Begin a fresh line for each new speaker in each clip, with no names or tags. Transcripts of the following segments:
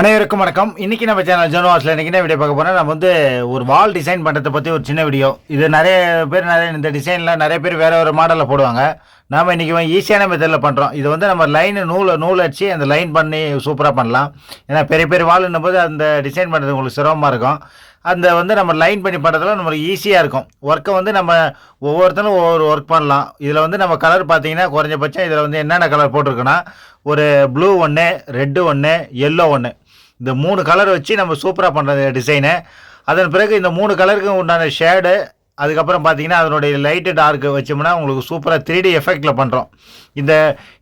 அனைவருக்கும் வணக்கம். இன்றைக்கி நம்ம சேனல் ஜோனவாஸில் இன்றைக்கி என்ன வீடியோ பார்க்க போனால் நம்ம வந்து ஒரு வால் டிசைன் பண்ணுறதை பற்றி ஒரு சின்ன வீடியோ இது நிறைய பேர் நிறைய இந்த டிசைனில் நிறைய பேர் வேறு ஒரு மாடலில் போடுவாங்க. நாம் இன்றைக்கி ஈஸியான மெத்தடில் பண்ணுறோம் இது வந்து நம்ம லைன் நூல் நூல் அடித்து அந்த லைன் பண்ணி சூப்பராக பண்ணலாம். ஏன்னா பெரிய பெரிய வால்னும் போது அந்த டிசைன் பண்ணுறது உங்களுக்கு சிரமமாக இருக்கும். அந்த வந்து நம்ம லைன் பண்ணி பண்ணுறதுல நம்மளுக்கு ஈஸியாக இருக்கும். ஒர்க்கை வந்து நம்ம ஒவ்வொருத்தரும் ஒவ்வொரு ஒர்க் பண்ணலாம். இதில் வந்து நம்ம கலர் பார்த்தீங்கன்னா குறைஞ்சபட்சம் இதில் வந்து என்னென்ன கலர் போட்டிருக்குன்னா ஒரு ப்ளூ ஒன்று ரெட்டு ஒன்று எல்லோ ஒன்று இந்த மூணு கலர் வச்சு நம்ம சூப்பராக பண்ணுறது டிசைனு அதன் பிறகு இந்த மூணு கலருக்கு உண்டான ஷேடு அதுக்கப்புறம் பார்த்தீங்கன்னா அதனுடைய லைட்டு டார்க்கு வச்சோம்னா உங்களுக்கு சூப்பராக த்ரீ டி எஃபெக்டில் பண்ணுறோம் இந்த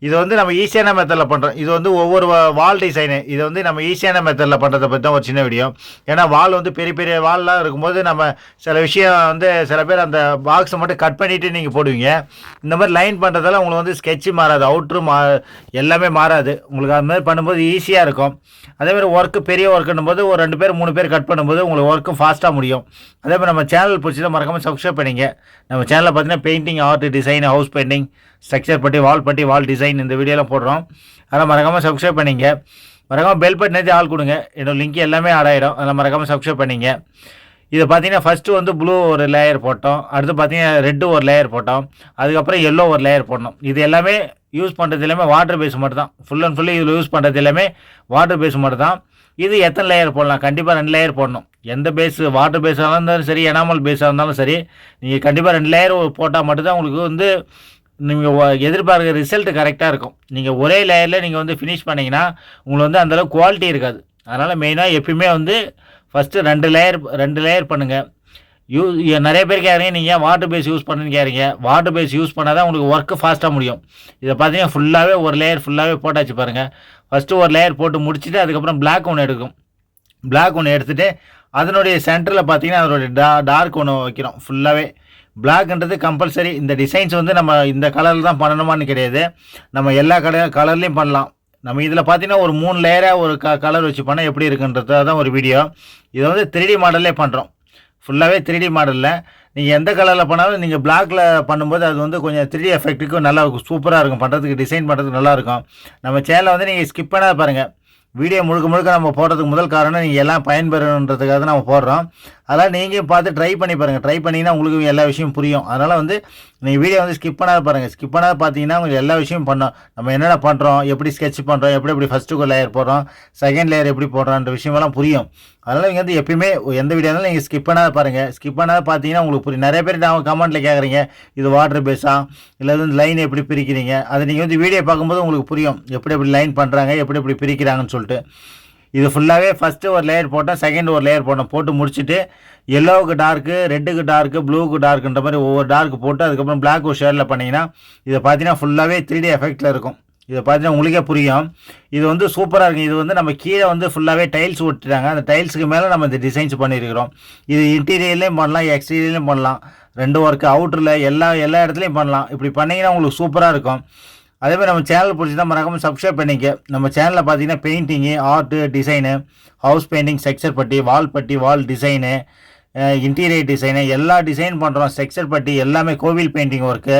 இது வந்து நம்ம ஈஸியான மெத்தடில் பண்ணுறோம் இது வந்து ஒவ்வொரு வால் டிசைனு இது வந்து நம்ம ஈஸியான மெத்தடில் பண்ணுறதை பற்றி தான் ஒரு சின்ன வீடியோ ஏன்னா வால் வந்து பெரிய பெரிய வால்லாம் இருக்கும்போது நம்ம சில விஷயம் வந்து சில பேர் அந்த பாக்ஸை மட்டும் கட் பண்ணிவிட்டு நீங்கள் போடுவீங்க. இந்த மாதிரி லைன் பண்ணுறதால உங்களுக்கு வந்து ஸ்கெட்சு மாறாது அவுட்ரு மா எல்லாமே மாறாது. உங்களுக்கு அது மாதிரி பண்ணும்போது ஈஸியாக இருக்கும். அதேமாதிரி ஒர்க்கு பெரிய ஒர்க்குன்னும் போது ஒரு ரெண்டு பேர் மூணு பேர் கட் பண்ணும்போது உங்களுக்கு ஒர்க்கு ஃபாஸ்ட்டாக முடியும். அதே மாதிரி நம்ம சேனல் பிடிச்சதை மறக்காமல் சப்ஸ்கிரைப் பண்ணிங்க. நம்ம சேனலில் பார்த்தீங்கன்னா painting art design house painting structure putty wall putty வால் டிசைன் இந்த வீடியோலாம் போடுறோம். அதெல்லாம் மறக்காமல் சப்ஸ்கிரைப் பண்ணிங்க. மறக்காமல் பெல் பட்டன் நேரத்தை ஆள் கொடுங்க. என்னோட லிங்க் எல்லாமே ஆட் ஆகிடும் அதெல்லாம் மறக்காமல் சப்ஸ்கிரைப் பண்ணிங்க. இதை பார்த்தீங்கன்னா ஃபஸ்ட்டு வந்து ப்ளூ ஒரு லேயர் போட்டோம். அடுத்து பார்த்தீங்கன்னா ரெட்டு ஒரு லேயர் போட்டோம். அதுக்கப்புறம் எல்லோ ஒரு லேயர் போடணும். இது எல்லாமே யூஸ் பண்ணுறது எல்லாமே வாட்டர் பேஸ் மட்டும் தான் ஃபுல் அண்ட் ஃபுல்லி இதில் யூஸ் பண்ணுறது எல்லாமே வாட்டர் பேஸ் மட்டும் தான் இது எத்தனை லேயர் போடலாம்? கண்டிப்பாக ரெண்டு லேயர் போடணும். எந்த பேஸ் வாட்டர் பேஸாக இருந்தாலும் சரி எனாமல் பேஸாக இருந்தாலும் சரி நீங்கள் கண்டிப்பாக ரெண்டு லேயர் போட்டால் மட்டும்தான் உங்களுக்கு வந்து நீங்கள் எதிர்பார்க்குற ரிசல்ட் கரெக்டாக இருக்கும். நீங்கள் ஒரே லேயரில் நீங்கள் வந்து ஃபினிஷ் பண்ணிங்கன்னா உங்களுக்கு வந்து அந்தளவுக்கு குவாலிட்டி இருக்காது. அதனால் மெயினாக எப்பயுமே வந்து ஃபஸ்ட்டு ரெண்டு லேயர் ரெண்டு லேயர் பண்ணுங்கள் யூ நிறைய பேர் கேட்குறீங்க நீங்கள் வாட்டர் பேஸ் யூஸ் பண்ணுன்னு கேட்குறீங்க வாட்டர் பேஸ் யூஸ் பண்ணால் தான் உங்களுக்கு ஒர்க்கு ஃபாஸ்ட்டாக முடியும். இதை பார்த்தீங்கன்னா ஃபுல்லாகவே ஒரு லேயர் ஃபுல்லாகவே போட்டாச்சு பாருங்கள் ஃபஸ்ட்டு ஒரு லேயர் போட்டு முடிச்சுட்டு அதுக்கப்புறம் பிளாக் ஒன்று எடுக்கும். பிளாக் ஒன்று எடுத்துகிட்டு அதனுடைய சென்டரில் பார்த்தீங்கன்னா அதனுடைய டா டார்க் ஒன்று வைக்கிறோம் ஃபுல்லாகவே பிளாக்ன்றது கம்பல்சரி இந்த டிசைன்ஸ் வந்து நம்ம இந்த கலரில் தான் பண்ணணுமான்னு கிடையாது. நம்ம எல்லா கலர் கலர்லேயும் பண்ணலாம். நம்ம இதில் பார்த்தீங்கன்னா ஒரு மூணு லேயராக ஒரு க கலர் வச்சு பண்ணால் எப்படி இருக்குன்றது தான் ஒரு வீடியோ இதை வந்து த்ரீ டி மாடல்லே பண்ணுறோம் ஃபுல்லாகவே த்ரீ டி மாடலில் நீங்கள் எந்த கலரில் பண்ணாலும் நீங்கள் பிளாக்ல பண்ணும்போது அது வந்து கொஞ்சம் த்ரீ எஃபெக்ட்டுக்கும் நல்லா சூப்பராக இருக்கும். பண்ணுறதுக்கு டிசைன் பண்ணுறதுக்கு நல்லாயிருக்கும் நம்ம சேனலை வந்து நீங்கள் ஸ்கிப் பண்ணாத பாருங்கள் வீடியோ முழுக்க முழுக்க நம்ம போடுறதுக்கு முதல் காரணம் நீங்கள் எல்லாம் பயன்பெறணுன்றதுக்காக தான் நம்ம போடுறோம். அதனால் நீங்கள் பார்த்து ட்ரை பண்ணி பாருங்கள் ட்ரை பண்ணிங்கன்னா உங்களுக்கு எல்லா விஷயம் புரியும். அதனால் வந்து நீங்கள் வீடியோ வந்து ஸ்கிப் பண்ணாத பாருங்கள் ஸ்கிப் பண்ணாத பார்த்தீங்கன்னா உங்களுக்கு எல்லா விஷயமும் பண்ணோம். நம்ம என்னென்ன பண்ணுறோம் எப்படி ஸ்கெட்ச் பண்ணுறோம் எப்படி எப்படி ஃபஸ்ட்டு லேயர் போடுறோம் செகண்ட் லேயர் எப்படி போடுறோன்ற விஷயமெல்லாம் புரியும். அதனால் நீங்கள் வந்து எப்பயுமே எந்த வீடியோ இருந்தாலும் நீங்கள் ஸ்கிப் பண்ணாத பாருங்கள் ஸ்கிப் பண்ணாத பார்த்தீங்கன்னா உங்களுக்கு புரியும். நிறைய பேர் நான் கமெண்ட்டில் கேட்குறீங்க இது வாட்டர் பேஸா இல்லை வந்து லைன் எப்படி பிரிக்கிறீங்க? அது நீங்கள் வந்து வீடியோ பார்க்கும்போது உங்களுக்கு புரியும். எப்படி எப்படி லைன் பண்ணுறாங்க எப்படி எப்படி பிரிக்கிறாங்கன்னு சொல்லிட்டு. இது ஃபுல்லாகவே ஃபஸ்ட்டு ஒரு லேயர் போட்டோம் செகண்ட் ஒரு லேயர் போட்டோம் போட்டு முடிச்சுட்டு எல்லோவுக்கு டார்க்கு ரெட்டுக்கு டார்க்கு ப்ளூக்கு டார்க்குன்ற மாதிரி ஒவ்வொரு டார்க் போட்டு அதுக்கப்புறம் பிளாக் ஒரு ஷேரில் பண்ணிங்கன்னா இதை பார்த்தீங்கன்னா ஃபுல்லாகவே த்ரீ டி எஃபெக்டில் இருக்கும். இதை பார்த்தீங்கன்னா உங்களுக்கே புரியும். இது வந்து சூப்பராக இருக்கும். இது வந்து நம்ம கீழே வந்து ஃபுல்லாகவே டைல்ஸ் ஒட்டிட்டாங்க. அந்த டைல்ஸுக்கு மேலே நம்ம இந்த டிசைன்ஸ் பண்ணியிருக்கிறோம். இது இன்டீரியர்லேயும் பண்ணலாம் எக்ஸ்டீரியர்லேயும் பண்ணலாம். ரெண்டு ஒர்க்கு அவுட்டரில் எல்லா எல்லா இடத்துலையும் பண்ணலாம். இப்படி பண்ணிங்கன்னா உங்களுக்கு சூப்பராக இருக்கும். அதே மாதிரி நம்ம சேனல் பிடிச்சி தான் மறக்காமல் சப்ஸ்கிரைப் பண்ணிக்க. நம்ம சேனலில் பார்த்தீங்கன்னா painting art design house painting structure putty wall putty wall design interior design எல்லா டிசைன் பண்ணுறோம் ஸ்ட்ரக்சர் பட்டி எல்லாமே கோவில் பெயிண்டிங் ஒர்க்கு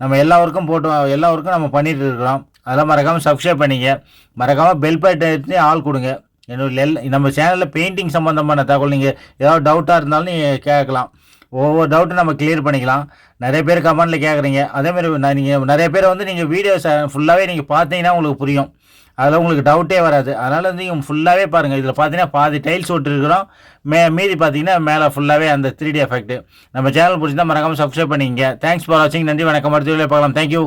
நம்ம எல்லா ஒர்க்கும் போட்டு எல்லா ஒர்க்கும் நம்ம பண்ணிகிட்டு இருக்கிறோம். அதெல்லாம் மறக்காமல் சப்ஸ்கிரைப் பண்ணிங்க மறக்காமல் பெல் பட்டன் ஆள் கொடுங்க. என்னோட எல் நம்ம சேனலில் பெயிண்டிங் சம்மந்தமான தகவல் நீங்கள் ஏதாவது டவுட்டாக இருந்தாலும் நீங்கள் கேட்கலாம் ஒவ்வொரு டவுட்டும் நம்ம கிளியர் பண்ணிக்கலாம். நிறைய பேர் கமெண்ட்டில் கேட்குறீங்க அதேமாதிரி நான் நீங்கள் நிறைய பேர் வந்து நீங்கள் வீடியோஸ் ஃபுல்லாகவே நீங்கள் பார்த்தீங்கன்னா உங்களுக்கு புரியும். அதில் உங்களுக்கு டவுட்டே வராது. அதனால் வந்து நீங்கள் ஃபுல்லாகவே பாருங்கள் இதில் பார்த்தீங்கன்னா பாதி டைல்ஸ் விட்டுருக்குறோம் மே மீதி பார்த்தீங்கன்னா மேலே ஃபுல்லாகவே அந்த த்ரீ டி எஃபெக்ட் நம்ம சேனல் பிடிச்சிருந்தா மறக்காமல் சப்ஸ்கிரைப் பண்ணிங்க தேங்க்ஸ் ஃபார் வாட்சிங் நன்றி வணக்கம். அடுத்த பார்க்கலாம். தேங்க்யூ